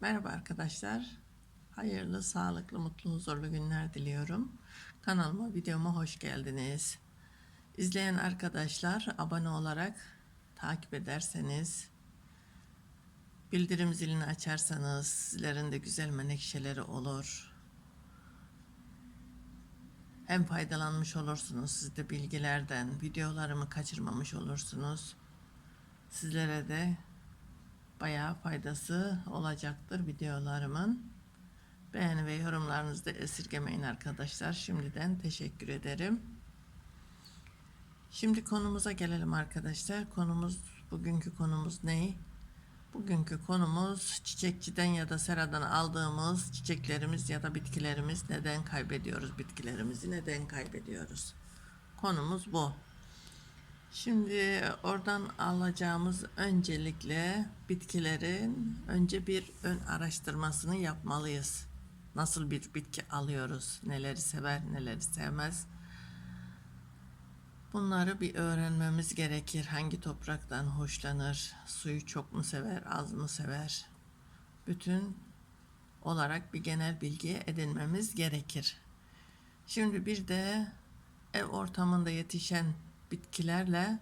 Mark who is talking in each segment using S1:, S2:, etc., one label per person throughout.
S1: Merhaba arkadaşlar. Hayırlı, sağlıklı, mutlu, huzurlu günler diliyorum. Kanalıma, videoma hoş geldiniz. İzleyen arkadaşlar abone olarak takip ederseniz, bildirim zilini açarsanız sizlerin de güzel menekşeleri olur. Hem faydalanmış olursunuz siz de bilgilerden, videolarımı kaçırmamış olursunuz. Sizlere de bayağı faydası olacaktır videolarımın. Beğeni ve yorumlarınızı da esirgemeyin arkadaşlar. Şimdiden teşekkür ederim. Şimdi konumuza gelelim arkadaşlar. Konumuz bugünkü konumuz ne? Bugünkü konumuz çiçekçiden ya da seradan aldığımız çiçeklerimiz ya da bitkilerimiz neden kaybediyoruz bitkilerimizi neden kaybediyoruz? Konumuz bu. Şimdi oradan alacağımız öncelikle bitkilerin önce bir ön araştırmasını yapmalıyız. Nasıl bir bitki alıyoruz, neleri sever, neleri sevmez. Bunları bir öğrenmemiz gerekir. Hangi topraktan hoşlanır, suyu çok mu sever, az mı sever? Bütün olarak bir genel bilgi edinmemiz gerekir. Şimdi bir de ev ortamında yetişen bitkilerle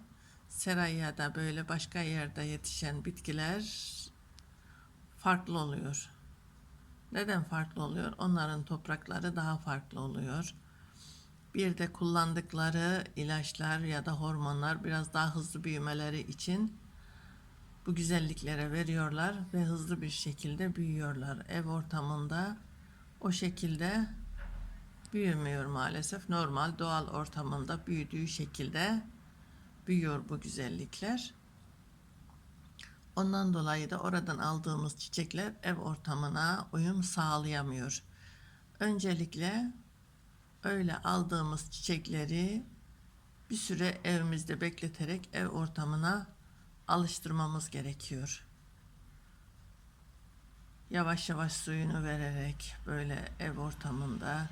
S1: seray ya da böyle başka yerde yetişen bitkiler farklı oluyor. Neden farklı oluyor? Onların toprakları daha farklı oluyor. Bir de kullandıkları ilaçlar ya da hormonlar biraz daha hızlı büyümeleri için bu güzelliklere veriyorlar ve hızlı bir şekilde büyüyorlar. Ev ortamında o şekilde büyümüyor maalesef. Normal doğal ortamında büyüdüğü şekilde büyüyor bu güzellikler. Ondan dolayı da oradan aldığımız çiçekler ev ortamına uyum sağlayamıyor. Öncelikle öyle aldığımız çiçekleri bir süre evimizde bekleterek ev ortamına alıştırmamız gerekiyor. Yavaş yavaş suyunu vererek böyle ev ortamında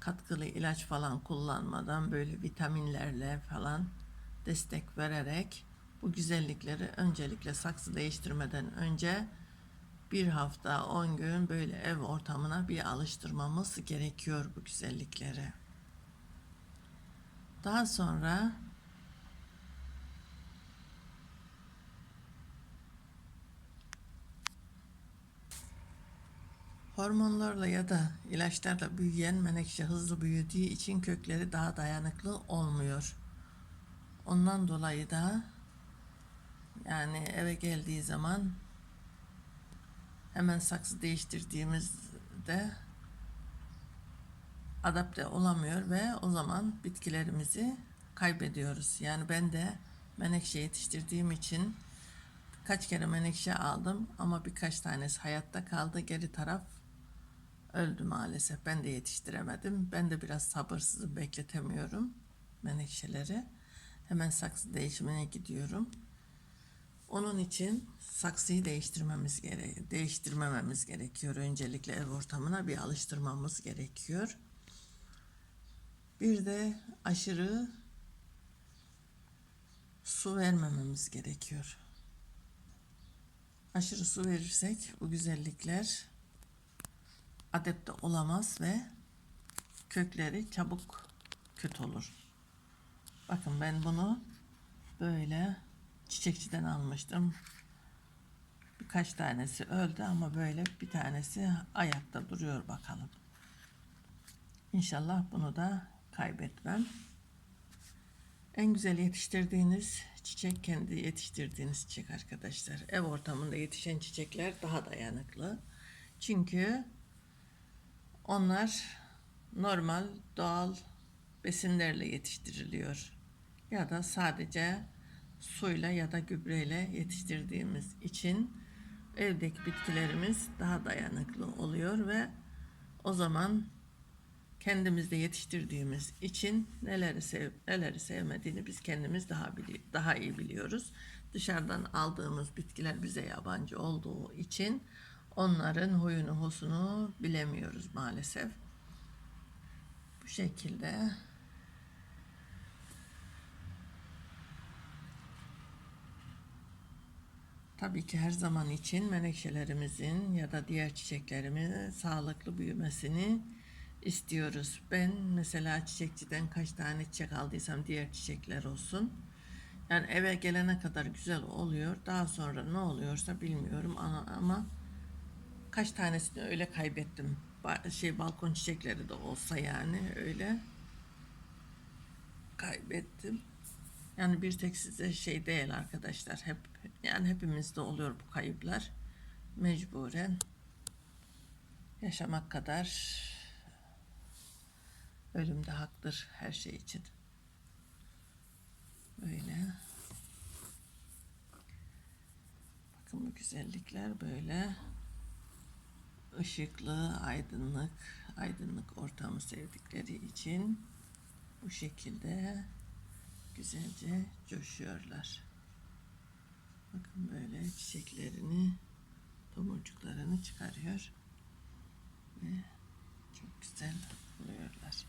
S1: katkılı ilaç falan kullanmadan böyle vitaminlerle falan destek vererek bu güzellikleri öncelikle saksı değiştirmeden önce bir hafta 10 gün böyle ev ortamına bir alıştırmamız gerekiyor bu güzellikleri. Daha sonra Hormonlarla ya da ilaçlarla büyüyen menekşe hızlı büyüdüğü için kökleri daha dayanıklı olmuyor. Ondan dolayı da yani eve geldiği zaman hemen saksı değiştirdiğimizde adapte olamıyor ve o zaman bitkilerimizi kaybediyoruz. Yani ben de menekşe yetiştirdiğim için kaç kere menekşe aldım ama birkaç tanesi hayatta kaldı. Geri taraf öldü maalesef. Ben de yetiştiremedim. Ben de biraz sabırsızım, bekletemiyorum menekşeleri. Hemen saksı değişimine gidiyorum. Onun için saksıyı değiştirmemiz gere değiştirmememiz gerekiyor. Öncelikle ev ortamına bir alıştırmamız gerekiyor. Bir de aşırı su vermememiz gerekiyor. Aşırı su verirsek bu güzellikler adapte olamaz ve kökleri çabuk kötü olur. Bakın ben bunu böyle çiçekçiden almıştım. Birkaç tanesi öldü ama böyle bir tanesi ayakta duruyor bakalım. İnşallah bunu da kaybetmem. En güzel yetiştirdiğiniz çiçek kendi yetiştirdiğiniz çiçek arkadaşlar. Ev ortamında yetişen çiçekler daha dayanıklı. Çünkü onlar normal doğal besinlerle yetiştiriliyor. Ya da sadece suyla ya da gübreyle yetiştirdiğimiz için evdeki bitkilerimiz daha dayanıklı oluyor ve o zaman kendimizde yetiştirdiğimiz için neleri sev neleri sevmediğini biz kendimiz daha bili- daha iyi biliyoruz. Dışarıdan aldığımız bitkiler bize yabancı olduğu için onların huyunu husunu bilemiyoruz maalesef. Bu şekilde Tabii ki her zaman için menekşelerimizin ya da diğer çiçeklerimin sağlıklı büyümesini istiyoruz. Ben mesela çiçekçiden kaç tane çiçek aldıysam diğer çiçekler olsun. Yani eve gelene kadar güzel oluyor. Daha sonra ne oluyorsa bilmiyorum ama, kaç tanesini öyle kaybettim. Şey balkon çiçekleri de olsa yani öyle kaybettim. Yani bir tek size şey değil arkadaşlar. Hep yani hepimizde oluyor bu kayıplar. Mecburen yaşamak kadar ölüm de haktır her şey için. Böyle. Bakın bu güzellikler böyle ışıklı, aydınlık, aydınlık ortamı sevdikleri için bu şekilde güzelce coşuyorlar. Bakın böyle çiçeklerini, tomurcuklarını çıkarıyor ve çok güzel oluyorlar.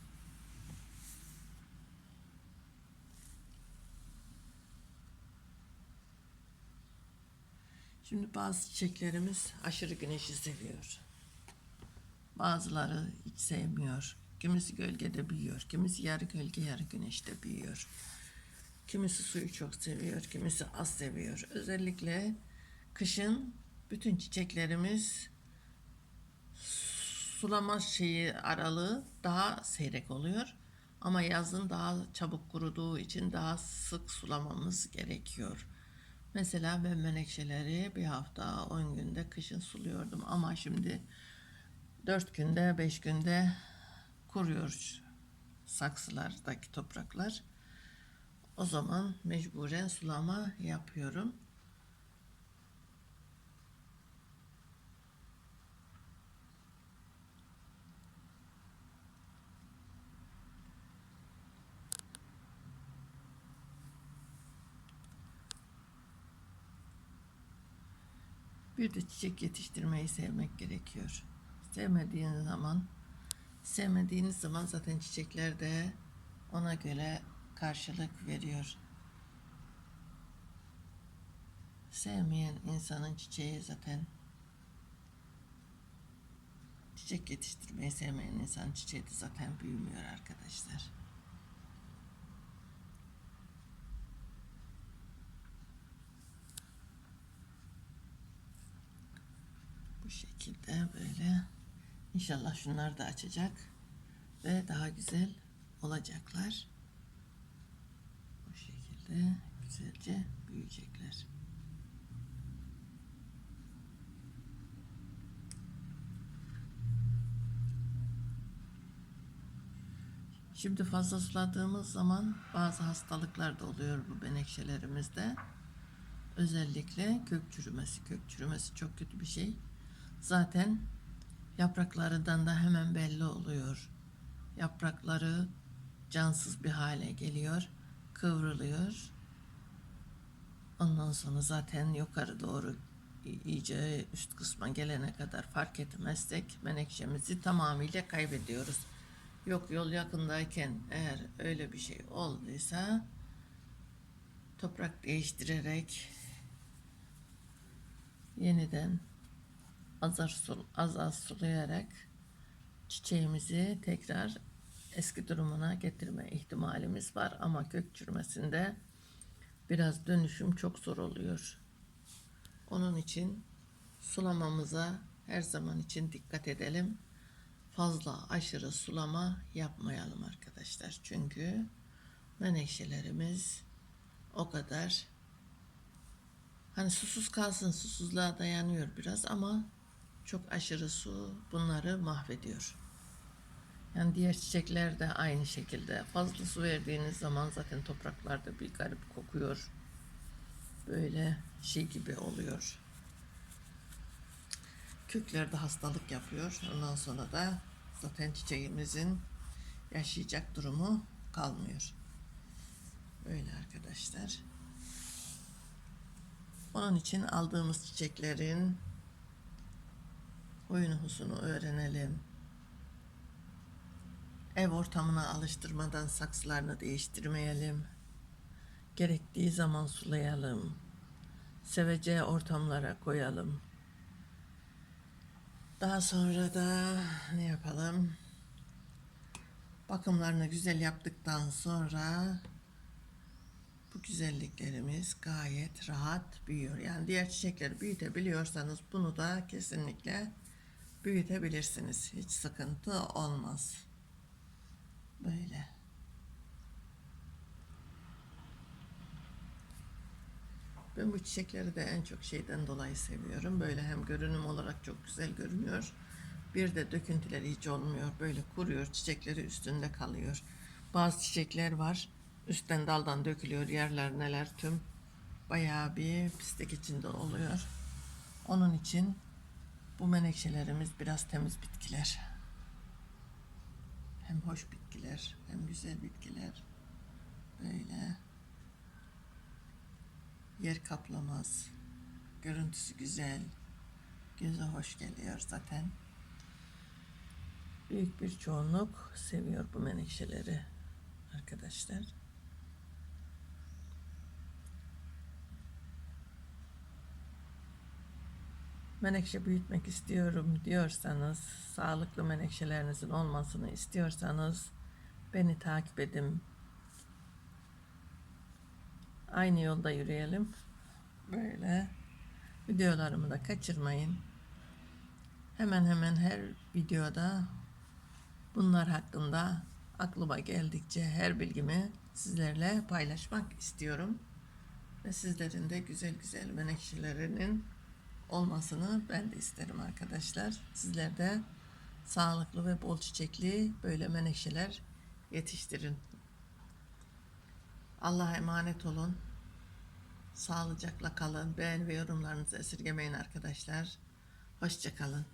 S1: Şimdi bazı çiçeklerimiz aşırı güneşi seviyor. Bazıları hiç sevmiyor. Kimisi gölgede büyüyor. Kimisi yarı gölge yarı güneşte büyüyor. Kimisi suyu çok seviyor. Kimisi az seviyor. Özellikle kışın bütün çiçeklerimiz sulama şeyi aralığı daha seyrek oluyor. Ama yazın daha çabuk kuruduğu için daha sık sulamamız gerekiyor. Mesela ben menekşeleri bir hafta 10 günde kışın suluyordum ama şimdi 4 günde 5 günde kuruyor saksılardaki topraklar. O zaman mecburen sulama yapıyorum. Bir de çiçek yetiştirmeyi sevmek gerekiyor. Sevmediğin zaman, sevmediğiniz zaman zaten çiçekler de ona göre karşılık veriyor. Sevmeyen insanın çiçeği zaten çiçek yetiştirmeyi sevmeyen insan çiçeği de zaten büyümüyor arkadaşlar. Bu şekilde böyle inşallah şunlar da açacak ve daha güzel olacaklar. Bu şekilde güzelce büyüyecekler. Şimdi fazla suladığımız zaman bazı hastalıklar da oluyor bu benekşelerimizde. Özellikle kök çürümesi. Kök çürümesi çok kötü bir şey. Zaten yapraklarından da hemen belli oluyor. Yaprakları cansız bir hale geliyor, kıvrılıyor. Ondan sonra zaten yukarı doğru iyice üst kısma gelene kadar fark etmezsek menekşemizi tamamıyla kaybediyoruz. Yok yol yakındayken eğer öyle bir şey olduysa toprak değiştirerek yeniden sul, az az sulayarak çiçeğimizi tekrar eski durumuna getirme ihtimalimiz var ama kök çürümesinde biraz dönüşüm çok zor oluyor. Onun için sulamamıza her zaman için dikkat edelim. Fazla aşırı sulama yapmayalım arkadaşlar. Çünkü menekşelerimiz o kadar hani susuz kalsın susuzluğa dayanıyor biraz ama çok aşırı su bunları mahvediyor. Yani diğer çiçekler de aynı şekilde. Fazla su verdiğiniz zaman zaten topraklarda bir garip kokuyor. Böyle şey gibi oluyor. Köklerde hastalık yapıyor. Ondan sonra da zaten çiçeğimizin yaşayacak durumu kalmıyor. Böyle arkadaşlar. Onun için aldığımız çiçeklerin huyunu öğrenelim. Ev ortamına alıştırmadan saksılarını değiştirmeyelim. Gerektiği zaman sulayalım. seveceği ortamlara koyalım. Daha sonra da ne yapalım? Bakımlarını güzel yaptıktan sonra bu güzelliklerimiz gayet rahat büyüyor. Yani diğer çiçekleri büyütebiliyorsanız bunu da kesinlikle büyütebilirsiniz. Hiç sıkıntı olmaz. Böyle. Ben bu çiçekleri de en çok şeyden dolayı seviyorum. Böyle hem görünüm olarak çok güzel görünüyor. Bir de döküntüleri hiç olmuyor. Böyle kuruyor, çiçekleri üstünde kalıyor. Bazı çiçekler var. Üstten daldan dökülüyor. Yerler neler tüm. Bayağı bir pislik içinde oluyor. Onun için bu menekşelerimiz biraz temiz bitkiler. Hem hoş bitkiler, hem güzel bitkiler. Böyle yer kaplamaz. Görüntüsü güzel. Göze hoş geliyor zaten. Büyük bir çoğunluk seviyor bu menekşeleri arkadaşlar. Menekşe büyütmek istiyorum diyorsanız, sağlıklı menekşelerinizin olmasını istiyorsanız beni takip edin. Aynı yolda yürüyelim. Böyle videolarımı da kaçırmayın. Hemen hemen her videoda bunlar hakkında aklıma geldikçe her bilgimi sizlerle paylaşmak istiyorum. Ve sizlerin de güzel güzel menekşelerinin olmasını ben de isterim arkadaşlar. Sizler de sağlıklı ve bol çiçekli böyle menekşeler yetiştirin. Allah'a emanet olun. Sağlıcakla kalın. Beğen ve yorumlarınızı esirgemeyin arkadaşlar. Hoşçakalın.